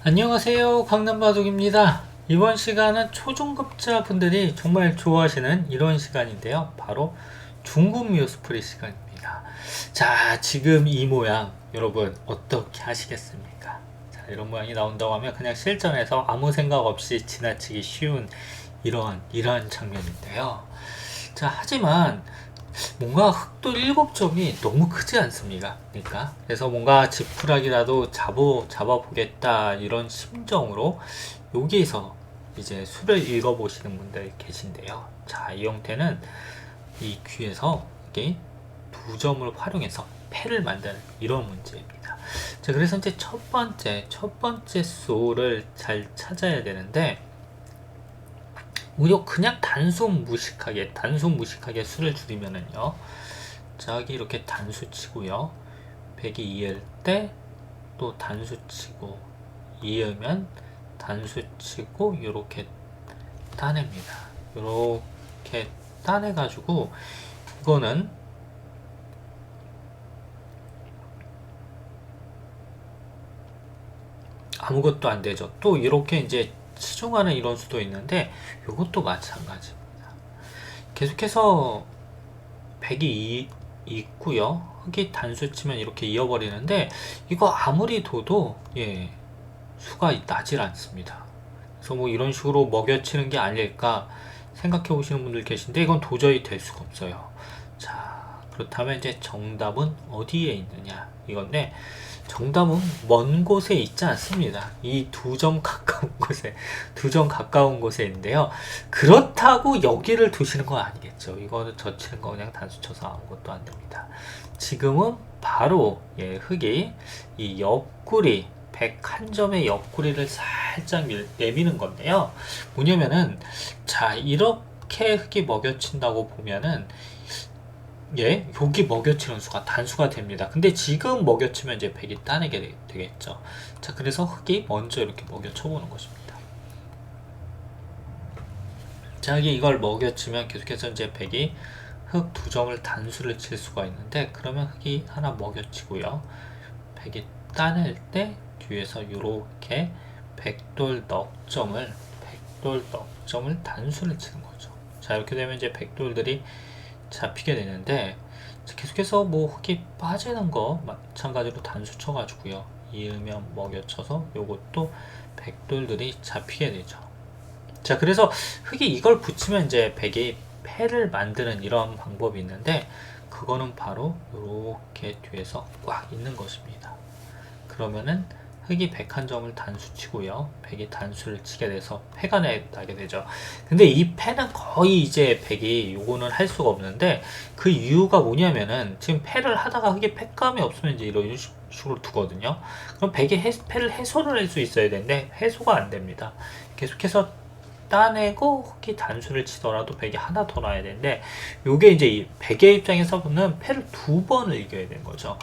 안녕하세요. 강남바둑입니다. 이번 시간은 초중급자 분들이 정말 좋아하시는 이런 시간인데요. 바로 중급 뮤스프리 시간입니다. 자 지금 이 모양 여러분 어떻게 하시겠습니까? 자 이런 모양이 나온다고 하면 그냥 실전에서 아무 생각 없이 지나치기 쉬운 이러한 이러한 장면인데요. 자 하지만 뭔가 흑도 일곱 점이 너무 크지 않습니까? 그러니까 그래서 뭔가 지푸라기라도 잡어 잡아보겠다 이런 심정으로 여기에서 이제 수를 읽어보시는 분들 계신데요. 자, 이 형태는 이 귀에서 이게 두 점을 활용해서 패를 만드는 이런 문제입니다. 자, 그래서 이제 첫 번째 첫 번째 수를 잘 찾아야 되는데 오히려 그냥 단순 무식하게 단순 무식하게 수를 줄이면은요. 저기 이렇게 단수 치고요. 100이 이을 때또 단수 치고 이으면 단수 치고 이렇게 따냅니다. 이렇게 따내 가지고 이거는 아무것도 안 되죠. 또 이렇게 이제 치중하는 이런 수도 있는데 이것도 마찬가지입니다. 계속해서 100이 있고요. 흑이 단수 치면 이렇게 이어버리는데 이거 아무리 둬도 예 수가 나질 않습니다. 그래서 뭐 이런 식으로 먹여치는 게 아닐까 생각해 보시는 분들 계신데 이건 도저히 될 수가 없어요. 자 그렇다면 이제 정답은 어디에 있느냐 이건데 정답은 먼 곳에 있지 않습니다. 이 두 점 가까운 곳에, 두 점 가까운 곳에 있는데요. 그렇다고 여기를 두시는 건 아니겠죠. 이거는 젖히는 거 그냥 단수 쳐서 아무것도 안 됩니다. 지금은 바로, 예, 흙이 이 옆구리, 101점의 옆구리를 살짝 내미는 건데요. 뭐냐면은, 자, 이렇게 흙이 먹여친다고 보면은, 예, 여기 먹여치는 수가 단수가 됩니다. 근데 지금 먹여치면 이제 100이 따내게 되겠죠. 자, 그래서 흑이 먼저 이렇게 먹여쳐보는 것입니다. 자, 여기 이걸 먹여치면 계속해서 이제 100이 흑두 점을 단수를 칠 수가 있는데, 그러면 흑이 하나 먹여치고요. 100이 따낼 때 뒤에서 이렇게 백돌 넉점을, 백돌 넉점을 단수를 치는 거죠. 자, 이렇게 되면 이제 백돌들이 잡히게 되는데 계속해서 뭐 흙이 빠지는 거 마찬가지로 단수 쳐가지고요. 이으면 먹여쳐서 요것도 백돌들이 잡히게 되죠. 자 그래서 흙이 이걸 붙이면 이제 백이 패를 만드는 이런 방법이 있는데 그거는 바로 이렇게 뒤에서 꽉 있는 것입니다. 그러면은 흑이 101점을 단수 치고요. 100이 단수를 치게 돼서 패가 나게 되죠. 근데 이 패는 거의 이제 100이 요거는 할 수가 없는데 그 이유가 뭐냐면은 지금 패를 하다가 흑이 패감이 없으면 이제 이런 식으로 두거든요. 그럼 100이 해, 패를 해소를 할 수 있어야 되는데 해소가 안 됩니다. 계속해서 따내고 흑이 단수를 치더라도 100이 하나 더 나야 되는데 요게 이제 이 100의 입장에서 보면 패를 두 번을 이겨야 되는 거죠.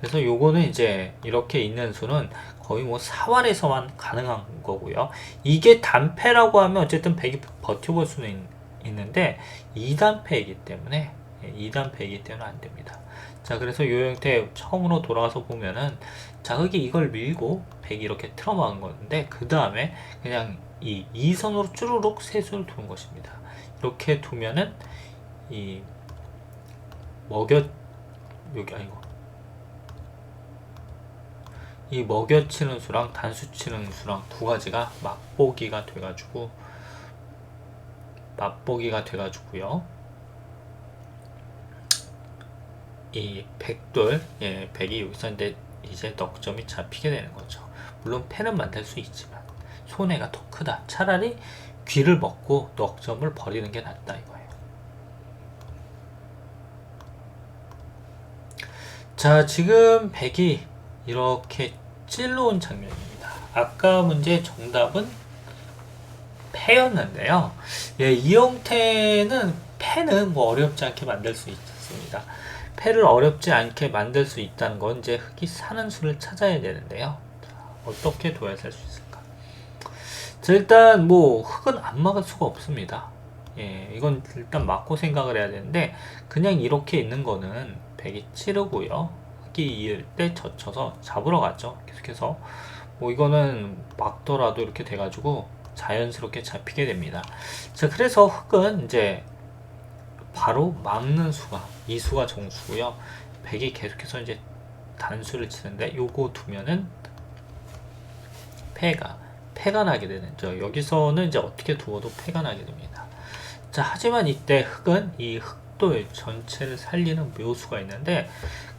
그래서 요거는 이제 이렇게 있는 수는 거의 뭐 4활에서만 가능한 거고요. 이게 단패라고 하면 어쨌든 100이 버텨볼 수는 있, 는데 2단패이기 때문에 2단패이기 예, 때문에 안 됩니다. 자 그래서 이 형태 처음으로 돌아가서 보면은 자극이 이걸 밀고 100이 이렇게 틀어막은 건데 그 다음에 그냥 이 2선으로 쭈루룩 세수를 두는 것입니다. 이렇게 두면은 이 먹여 여기 아니고 이 먹여치는 수랑 단수치는 수랑 두 가지가 맛보기가 돼가지고 맛보기가 돼가지고요. 이 백돌, 예, 백이 여기서 이제, 넉점이 잡히게 되는 거죠. 물론 패는 만들 수 있지만 손해가 더 크다. 차라리 귀를 먹고 넉점을 버리는 게 낫다 이거예요. 자, 지금 백이 이렇게 찔러온 장면입니다. 아까 문제 정답은 패였는데요. 예, 이 형태는 패는 뭐 어렵지 않게 만들 수 있습니다. 패를 어렵지 않게 만들 수 있다는 건 이제 흙이 사는 수를 찾아야 되는데요. 어떻게 둬야 살 수 있을까? 자, 일단 뭐 흙은 안 막을 수가 없습니다. 예, 이건 일단 막고 생각을 해야 되는데 그냥 이렇게 있는 거는 100이 찌르고요. 이 이을 때 젖혀서 잡으러 갔죠. 계속해서 뭐 이거는 막더라도 이렇게 돼가지고 자연스럽게 잡히게 됩니다. 자, 그래서 흙은 이제 바로 막는 수가 이 수가 정수고요. 백이 계속해서 이제 단수를 치는데 요거 두면은 패가 패가 나게 되는 죠 여기서는 이제 어떻게 두어도 패가 나게 됩니다. 자, 하지만 이때 흙은 이 흙돌 전체를 살리는 묘수가 있는데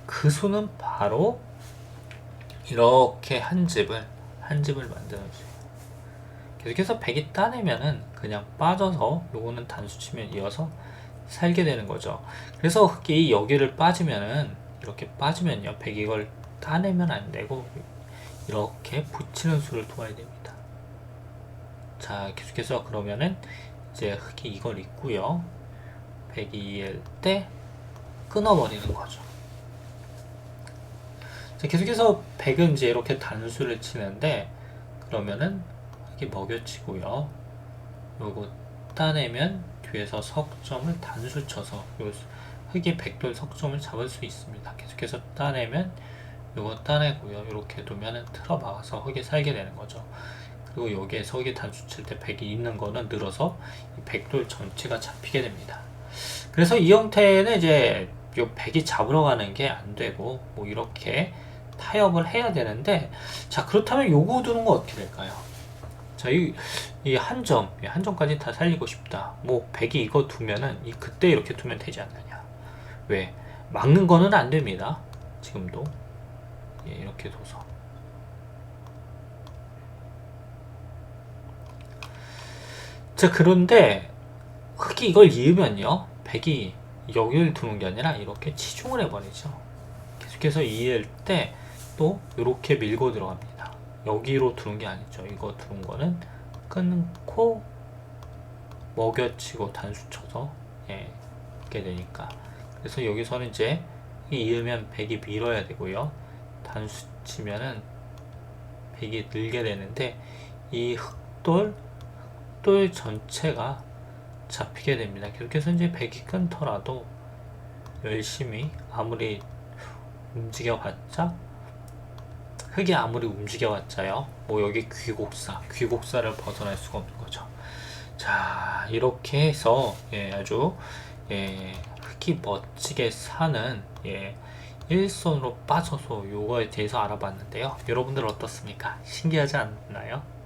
그 수는 바로 이렇게 한 집을 한 집을 만들어줘요. 계속해서 백이 따내면은 그냥 빠져서 요거는 단수 치면 이어서 살게 되는 거죠. 그래서 흑이 여기를 빠지면은 이렇게 빠지면요. 백이 이걸 따내면 안 되고 이렇게 붙이는 수를 도와야 됩니다. 자, 계속해서 그러면은 이제 흑이 이걸 있고요. 백이 일때 끊어버리는 거죠. 자, 계속해서 백은 이제 이렇게 단수를 치는데 그러면은 흑이 먹여치고요. 요거 따내면 뒤에서 석점을 단수 쳐서 요 흑이 백돌 석점을 잡을 수 있습니다. 계속해서 따내면 요거 따내고요. 이렇게 두면은 틀어 막아서 흑이 살게 되는 거죠. 그리고 여기에서 흑이 단수 칠때 백이 있는 거는 늘어서 이 백돌 전체가 잡히게 됩니다. 그래서 이 형태는 이제 요 백이 잡으러 가는 게 안 되고 뭐 이렇게 타협을 해야 되는데 자 그렇다면 요거 두는 거 어떻게 될까요? 자, 이, 이 한 점, 이한 점까지 다 살리고 싶다. 뭐, 백이 이거 두면은, 이, 그때 이렇게 두면 되지 않느냐. 왜? 막는 거는 안 됩니다. 지금도. 예, 이렇게 둬서. 자, 그런데, 흑이 이걸 이으면요. 백이 여기를 두는 게 아니라 이렇게 치중을 해버리죠. 계속해서 이을 때 또 이렇게 밀고 들어갑니다. 여기로 두는 게 아니죠. 이거 두는 거는 끊고 먹여치고 단수 쳐서 예, 이렇게 되니까. 그래서 여기서는 이제 이으면 백이 밀어야 되고요. 단수 치면은 백이 늘게 되는데 이 흑돌 흑돌 전체가 잡히게 됩니다. 계속해서 이제 백이 끊더라도 열심히 아무리 움직여봤자 흙이 아무리 움직여봤자요. 뭐 여기 귀곡사, 귀곡사를 벗어날 수가 없는 거죠. 자 이렇게 해서 예, 아주 예, 흙이 멋지게 사는 예, 일선으로 빠져서 요거에 대해서 알아봤는데요. 여러분들 어떻습니까? 신기하지 않나요?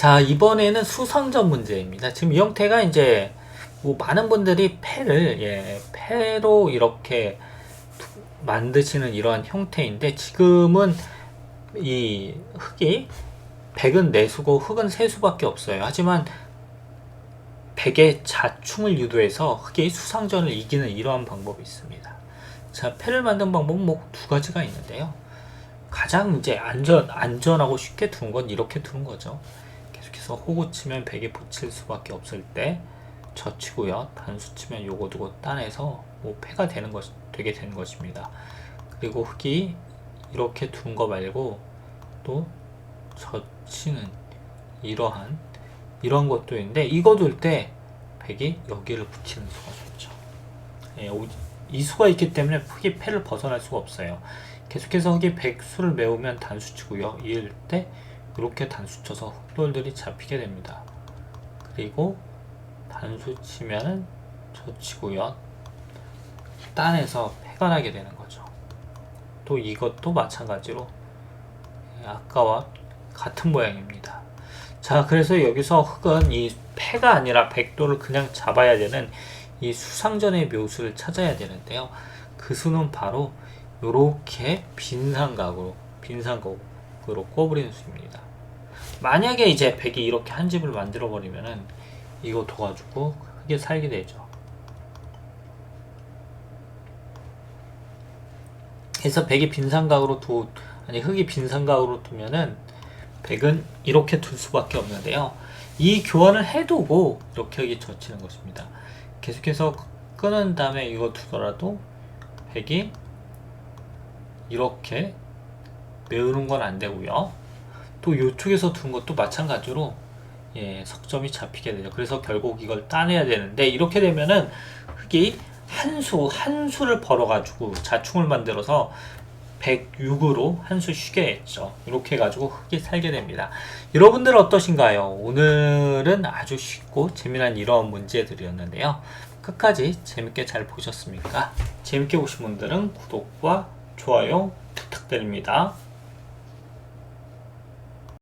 자 이번에는 수상전 문제입니다. 지금 이 형태가 이제 뭐 많은 분들이 패를 예, 패로 이렇게 만드시는 이러한 형태인데 지금은 이 흙이 백은 내수고 흙은 세수밖에 없어요. 하지만 백의 자충을 유도해서 흙의 수상전을 이기는 이러한 방법이 있습니다. 자, 패를 만든 방법은 뭐 두 가지가 있는데요. 가장 이제 안전, 안전하고 쉽게 두는 건 이렇게 두는 거죠. 계속해서 호구 치면 백에 붙일 수밖에 없을 때 젖히고요. 단수 치면 요거 두고 따내서 뭐 패가 되는 것, 되게 되는 것입니다. 그리고 흙이 이렇게 둔 거 말고 또 젖히는 이러한 이런 것도 있는데 이거 둘때 백이 여기를 붙이는 수가 좋죠. 예, 이 수가 있기 때문에 흙이 패를 벗어날 수가 없어요. 계속해서 흙이 백수를 메우면 단수 치고요. 이을 때 이렇게 단수 쳐서 흙돌들이 잡히게 됩니다. 그리고 단수 치면은 젖히고요. 따내서 패가 나게 되는 거죠. 또 이것도 마찬가지로 아까와 같은 모양입니다. 자, 그래서 여기서 흙은 이 패가 아니라 백도를 그냥 잡아야 되는 이 수상전의 묘수를 찾아야 되는데요. 그 수는 바로 이렇게 빈상각으로 빈상각으로 꿔버리는 수입니다. 만약에 이제 백이 이렇게 한 집을 만들어 버리면은 이거 도와주고 크게 살게 되죠. 그래서 백이 빈상각으로 두 아니 흙이 빈상각으로 두면은 백은 이렇게 둘 수밖에 없는데요. 이 교환을 해두고 이렇게 흙이 젖히는 것입니다. 계속해서 끊은 다음에 이거 두더라도 백이 이렇게 메우는 건 안 되고요. 또 이쪽에서 둔 것도 마찬가지로 예, 석점이 잡히게 되죠. 그래서 결국 이걸 따내야 되는데 이렇게 되면은 흙이 한 수, 한 수를 벌어가지고 자충을 만들어서 106으로 한 수 쉬게 했죠. 이렇게 해가지고 흙이 살게 됩니다. 여러분들 어떠신가요? 오늘은 아주 쉽고 재미난 이런 문제들이었는데요. 끝까지 재밌게 잘 보셨습니까? 재밌게 보신 분들은 구독과 좋아요 부탁드립니다.